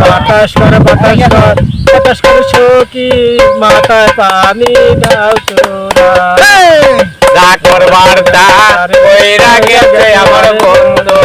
বাতাস কর বাতাস কর বাতাস কর সখী মাথায় পানি দাও তোরা যা করবার তা কইরা গেছে আমার বন্ধু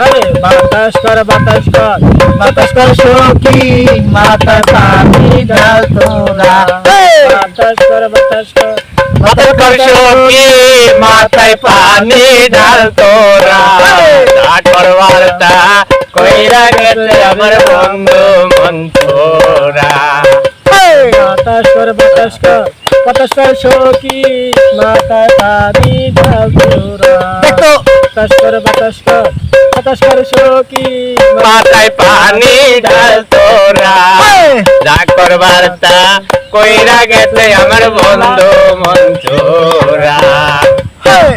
আরে বাতাস কর বাতাস কর বাতাস কর সখী মাথায় পানি দাও তোরা বাতাস কর বাতাস কর বাতাস কর সখী মাথায় পানি ঢাল তোরা। কইরা গেছে আমার বন্ধু মনসুরা। বাতাস কর বাতাস কর বাতাস কর সখী দাও তোরা বাতাস কর বাতাস কর বাতাস কর সখী মাথায় পানি ঢাল তোরা যা করবার তা কইরা গেছে আমার বন্ধু মনসুরা। মাথায়